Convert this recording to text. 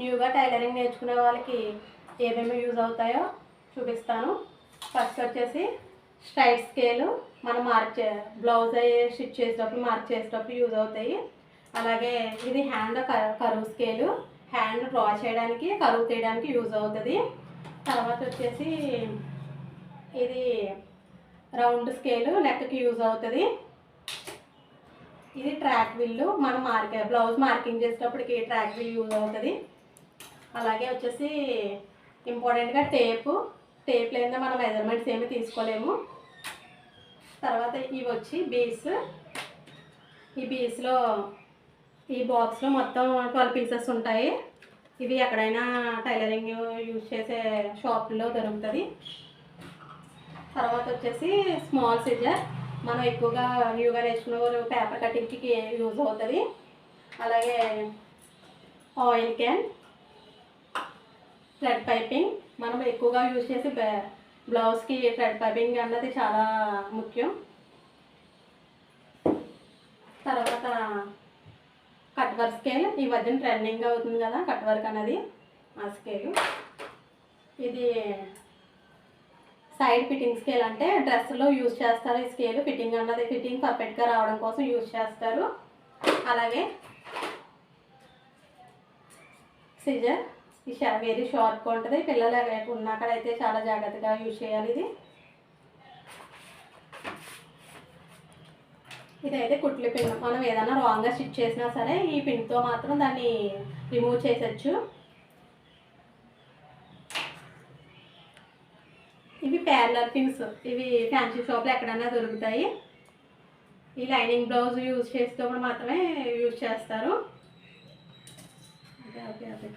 న్యూగా టైలరింగ్ నేర్చుకునే వాళ్ళకి ఏమేమి యూజ్ అవుతాయో చూపిస్తాను. ఫస్ట్ వచ్చేసి స్ట్రైట్ స్కేలు మనం మార్క్ చే బ్లౌజ్ అయ్యే స్టిచ్ చేసేటప్పుడు మార్క్ చేసేటప్పుడు యూజ్ అవుతాయి. అలాగే ఇది హ్యాండ్ కరువు స్కేలు. హ్యాండ్ డ్రా చేయడానికి కరువు తీయడానికి యూజ్ అవుతుంది. తర్వాత వచ్చేసి ఇది రౌండ్ స్కేలు నెక్కి యూజ్ అవుతుంది. ఇది ట్రాక్ విల్లు. మనం మార్కే బ్లౌజ్ మార్కింగ్ చేసేటప్పటికి ట్రాక్ విల్ యూజ్ అవుతుంది. అలాగే వచ్చేసి ఇంపార్టెంట్గా టేపు టేప్ లేదా మనం మెజర్మెంట్స్ ఏమి తీసుకోలేము. తర్వాత ఇవి వచ్చి బీస్ ఈ బీస్లో ఈ బాక్స్లో మొత్తం ట్వెల్వ్ పీసెస్ ఉంటాయి. ఇవి ఎక్కడైనా టైలరింగ్ యూజ్ చేసే షాపుల్లో దొరుకుతుంది. తర్వాత వచ్చేసి స్మాల్ సిజర్ మనం ఎక్కువగా న్యూగా నేర్చుకున్న వాళ్ళు పేపర్ కటింగ్కి యూజ్ అవుతుంది. అలాగే ఆయిల్ క్యాన్ థ్రెడ్ పైపింగ్ మనం ఎక్కువగా యూజ్ చేసే బ్లౌజ్కి థ్రెడ్ పైపింగ్ అన్నది చాలా ముఖ్యం. తర్వాత కట్ వర్క్ స్కేల్ ఈ మధ్యన ట్రెండింగ్ అవుతుంది కదా కట్ వర్క్ అనేది ఆ స్కేల్ ఇది సైడ్ ఫిట్టింగ్ స్కేల్ అంటే డ్రెస్లో యూజ్ చేస్తారు. ఈ స్కేల్ ఫిట్టింగ్ అన్నది ఫిట్టింగ్ పర్ఫెక్ట్గా రావడం కోసం యూజ్ చేస్తారు. అలాగే సిజర్ వెరీ షార్ప్గా ఉంటుంది. పిల్లలు అవి ఉన్నక్కడైతే చాలా జాగ్రత్తగా యూజ్ చేయాలి ఇది. ఇదైతే కుట్లు పిన్ మనం ఏదైనా రాంగ్గా స్టిచ్ చేసినా సరే ఈ పిన్తో మాత్రం దాన్ని రిమూవ్ చేసచ్చు ఇవి ప్యారలర్ పిన్స్ ఇవి ఫ్యాన్సీ షాప్లో ఎక్కడైనా దొరుకుతాయి. ఈ లైనింగ్ బ్లౌజ్ యూజ్ చేసేటప్పుడు మాత్రమే యూజ్ చేస్తారు. ఓకే ఓకే అదే.